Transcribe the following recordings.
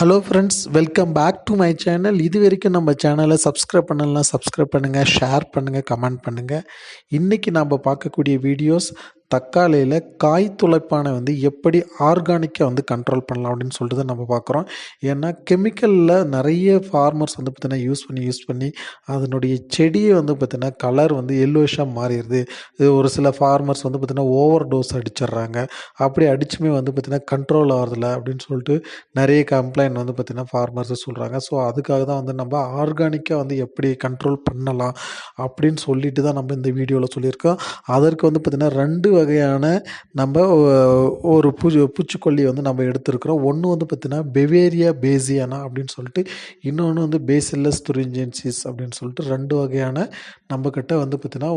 Hello friends welcome back to my channel இது வரைக்கும் நம்ம சேனலை சப்ஸ்கிரைப் பண்ணலாம் சப்ஸ்கிரைப் பண்ணுங்கள் ஷேர் பண்ணுங்கள் கமெண்ட் பண்ணுங்கள் இன்றைக்கி நம்ம பார்க்கக்கூடிய வீடியோஸ் தக்காளியில் காய் துளைப்பானை வந்து எப்படி ஆர்கானிக்காக வந்து கண்ட்ரோல் பண்ணலாம் அப்படின்னு சொல்லிட்டு தான் நம்ம பார்க்குறோம். ஏன்னா கெமிக்கலில் நிறைய ஃபார்மர்ஸ் வந்து பார்த்திங்கன்னா யூஸ் பண்ணி யூஸ் பண்ணி அதனுடைய செடியை வந்து பார்த்திங்கன்னா கலர் வந்து எல்லோஷாக மாறிடுது. ஒரு சில ஃபார்மர்ஸ் வந்து பார்த்திங்கன்னா ஓவர் டோஸ் அடிச்சிடுறாங்க. அப்படி அடிச்சுமே வந்து பார்த்திங்கன்னா கண்ட்ரோல் ஆகிறதில்ல அப்படின்னு சொல்லிட்டு நிறைய கம்ப்ளைண்ட் வந்து பார்த்திங்கன்னா ஃபார்மர்ஸ் சொல்கிறாங்க ஸோ அதுக்காக தான் வந்து நம்ம ஆர்கானிக்காக வந்து எப்படி கண்ட்ரோல் பண்ணலாம் அப்படின்னு சொல்லிட்டு தான் நம்ம இந்த வீடியோவில் சொல்லியிருக்கோம். அதற்கு வந்து பார்த்திங்கன்னா ரெண்டு வகையான நம்ம ஒரு பூச்சி பூச்சிக்கொல்லி வந்து நம்ம எடுத்திருக்கிறோம். ஒன்று வந்து பார்த்திங்கன்னா பெவேரியா பேசியானா அப்படின்னு சொல்லிட்டு இன்னொன்று வந்து பேசில்லஸ் துரிஞ்சென்சிஸ் அப்படின்னு சொல்லிட்டு ரெண்டு வகையான நம்மக்கிட்ட வந்து பார்த்திங்கன்னா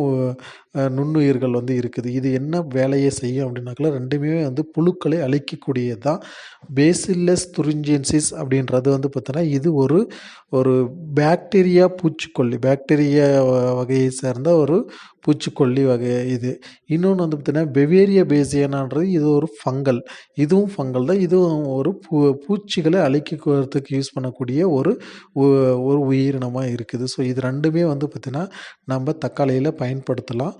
நுண்ணுயிர்கள் வந்து இருக்குது. இது என்ன வேலையை செய்யும் அப்படின்னாக்கல ரெண்டுமே வந்து புழுக்களை அழிக்கக்கூடியது தான் பேசில்லஸ் துரிஞ்சென்சிஸ் அப்படின்றது வந்து பார்த்தோன்னா இது ஒரு ஒரு பேக்டீரியா பூச்சிக்கொல்லி பாக்டீரியா வகையை சேர்ந்த ஒரு பூச்சிக்கொல்லி வகை இது. இன்னொன்று வந்து பார்த்தீங்கன்னா பெவேரியா பேசியனான்றது இது ஒரு ஃபங்கல் இதுவும் ஃபங்கல் தான். இதுவும் ஒரு பூ பூச்சிகளை அழிக்கிறதுக்கு யூஸ் பண்ணக்கூடிய ஒரு ஒரு உயிரினமாக இருக்குது. ஸோ இது ரெண்டுமே வந்து பார்த்திங்கன்னா நம்ம தக்காளியில் பயன்படுத்தலாம்.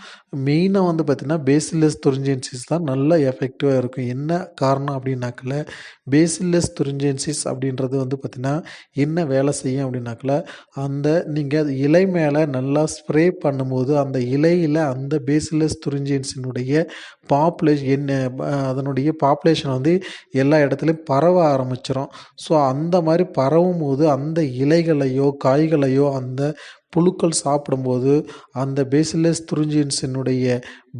மெயினாக வந்து பார்த்திங்கன்னா பேசிலஸ் துரிஞ்சென்சிஸ் தான் நல்ல எஃபெக்டிவாக இருக்கும். என்ன காரணம் அப்படின்னாக்கல பேசிலஸ் துரிஞ்சென்சிஸ் அப்படின்றது வந்து பார்த்திங்கன்னா என்ன வேலை செய்யும் அப்படின்னாக்கல அந்த நீங்கள் இலை மேலே நல்லா ஸ்ப்ரே பண்ணும்போது அந்த இலை இடையில் அந்த பேசிலஸ் துரிஞ்சின்ஸினுடைய பாப்புலேஷன் என்ன அதனுடைய பாப்புலேஷன் வந்து எல்லா இடத்துலையும் பரவ ஆரம்பிச்சிடும் ஸோ அந்த மாதிரி பரவும் போது அந்த இலைகளையோ காய்களையோ அந்த புழுக்கள் சாப்பிடும்போது அந்த பேசிலஸ் துரிஞ்சின்ஸினுடைய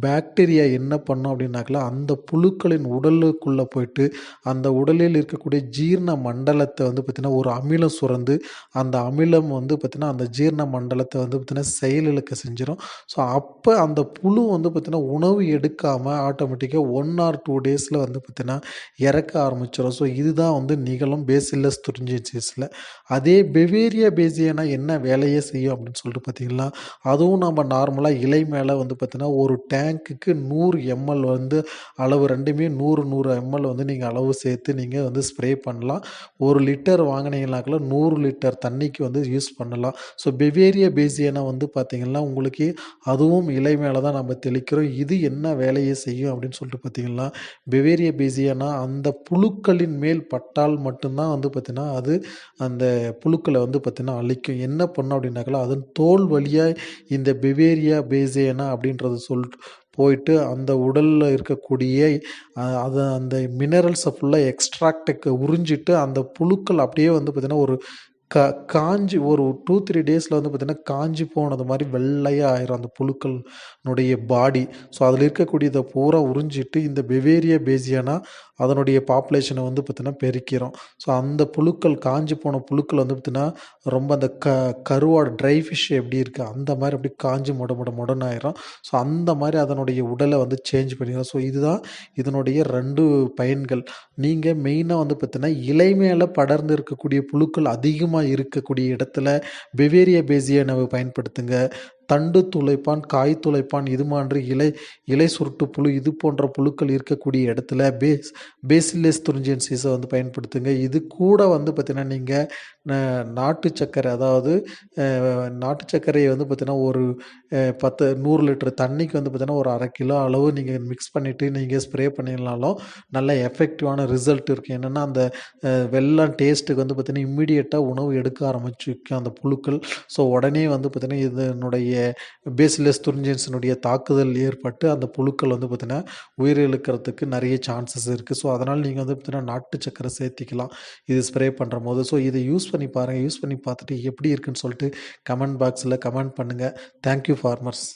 பாக்டீரியா என்ன பண்ணும் அப்படின்னாக்கல அந்த புழுக்களின் உடலுக்குள்ளே போயிட்டு அந்த உடலில் இருக்கக்கூடிய ஜீரண மண்டலத்தை வந்து பார்த்திங்கன்னா ஒரு அமிலம் சுரந்து அந்த அமிலம் வந்து பார்த்திங்கன்னா அந்த ஜீரண மண்டலத்தை வந்து பார்த்திங்கன்னா செயலிழக்க செஞ்சிடும் ஸோ அப்போ அந்த புழு வந்து பார்த்திங்கன்னா உணவு எடுக்காமல் ஆட்டோமேட்டிக்காக ஒன் ஆர் டூ டேஸில் வந்து பார்த்திங்கன்னா இறக்க ஆரம்பிச்சிடும் ஸோ இதுதான் வந்து நிகழும் பேசிலஸ் துரிஞ்சின்சிஸில் அதே பெவேரியா பேசியனா என்ன வேலையை செய்யும் அப்படின்னு சொல்லிட்டு பார்த்தீங்கன்னா அதுவும் நம்ம நார்மலாக இலை மேலே வந்து பார்த்திங்கன்னா ஒரு டேங்க்குக்கு நூறு எம்எல் வந்து அளவு ரெண்டுமே நூறு நூறு எம்எல் வந்து நீங்கள் அளவு சேர்த்து நீங்கள் வந்து ஸ்ப்ரே பண்ணலாம். ஒரு லிட்டர் வாங்கினீங்கனாக்கல நூறு லிட்டர் தண்ணிக்கு வந்து யூஸ் பண்ணலாம். ஸோ பெவேரியா பேசியனா வந்து பார்த்திங்கன்னா உங்களுக்கு அதுவும் இலை மேலே தான் நம்ம தெளிக்கிறோம். இது என்ன வேலையை செய்யும் அப்படின்னு சொல்லிட்டு பார்த்தீங்கன்னா பெவேரியா பேசியனா அந்த புழுக்களின் மேல் பட்டால் மட்டும்தான் வந்து பார்த்திங்கன்னா அது அந்த புழுக்களை வந்து பார்த்திங்கன்னா அழிக்கும். என்ன பண்ணும் அப்படின்னாக்கல அதன் தோல் வழியாக இந்த பெவேரியா பேசேனா அப்படின்றத சொல் போயிட்டு அந்த உடலில் இருக்கக்கூடிய அதை அது அந்த மினரல்ஸை ஃபுல்லாக எக்ஸ்ட்ராக்டுக்கு உறிஞ்சிட்டு அந்த புழுக்கள் அப்படியே வந்து பார்த்திங்கன்னா ஒரு க காஞ்சி ஒரு டூ த்ரீ டேஸில் வந்து பார்த்திங்கன்னா காஞ்சி போனது மாதிரி வெள்ளையாக ஆயிரும் அந்த புழுக்கள்னுடைய பாடி ஸோ அதில் இருக்கக்கூடியதை பூரா உறிஞ்சிட்டு இந்த பெவேரியா பேசியானா அதனுடைய பாப்புலேஷனை வந்து பார்த்திங்கன்னா பெருக்கிறோம் ஸோ அந்த புழுக்கள் காஞ்சி போன புழுக்கள் வந்து பார்த்திங்கன்னா ரொம்ப அந்த க கருவாடு ட்ரை ஃபிஷ் எப்படி இருக்குது அந்த மாதிரி அப்படி காஞ்சி முட முட முடன்னு ஆயிரும். ஸோ அந்த மாதிரி அதனுடைய உடலை வந்து சேஞ்ச் பண்ணிடும் ஸோ இதுதான் இதனுடைய ரெண்டு பயன்கள். நீங்கள் மெயினாக வந்து பார்த்தீங்கன்னா இலை மேலே படர்ந்து இருக்கக்கூடிய புழுக்கள் அதிகமாக இருக்கக்கூடிய இடத்துல பெவேரியா பேசியனவை பயன்படுத்துங்க. தண்டு துளைப்பான் காய் துளைப்பான் இது மாதிரி இலை இலை சுருட்டு புழு இது போன்ற புழுக்கள் இருக்கக்கூடிய இடத்துல பேஸ் பேசிலஸ் துரிஞ்சென்சிஸை வந்து பயன்படுத்துங்க. இது கூட வந்து பார்த்தீங்கன்னா நீங்கள் நாட்டு சர்க்கரை அதாவது நாட்டு சர்க்கரையை வந்து பார்த்திங்கன்னா ஒரு பத்து நூறு லிட்டர் தண்ணிக்கு வந்து பார்த்திங்கன்னா ஒரு அரை கிலோ அளவு நீங்கள் மிக்ஸ் பண்ணிவிட்டு நீங்கள் ஸ்ப்ரே பண்ணினாலும் நல்ல எஃபெக்டிவான ரிசல்ட் இருக்குது என்னென்னா அந்த வெள்ளம் டேஸ்ட்டுக்கு வந்து பார்த்திங்கன்னா இம்மிடியேட்டாக உணவு எடுக்க ஆரம்பிச்சிருக்கும் அந்த புழுக்கள். ஸோ உடனே வந்து பார்த்திங்கன்னா இதனுடைய பேசிலஸ் துரிஞ்சன்ஸினுடைய தாக்குதல் ஏற்பட்டு அந்த புழுக்கள் வந்து பார்த்தீங்கன்னா உயிரிழக்கிறதுக்கு நிறைய சான்சஸ் இருக்குது ஸோ அதனால் நீங்கள் வந்து பார்த்திங்கன்னா நாட்டு சக்கரை சேர்த்திக்கலாம். இது ஸ்ப்ரே பண்ணுற போது. ஸோ இதை யூஸ் பண்ணி பாருங்கள் யூஸ் பண்ணி பார்த்துட்டு எப்படி இருக்குன்னு சொல்லிட்டு கமெண்ட் பாக்ஸில் கமெண்ட் பண்ணுங்கள் தேங்க்யூ ஃபார்மர்ஸ்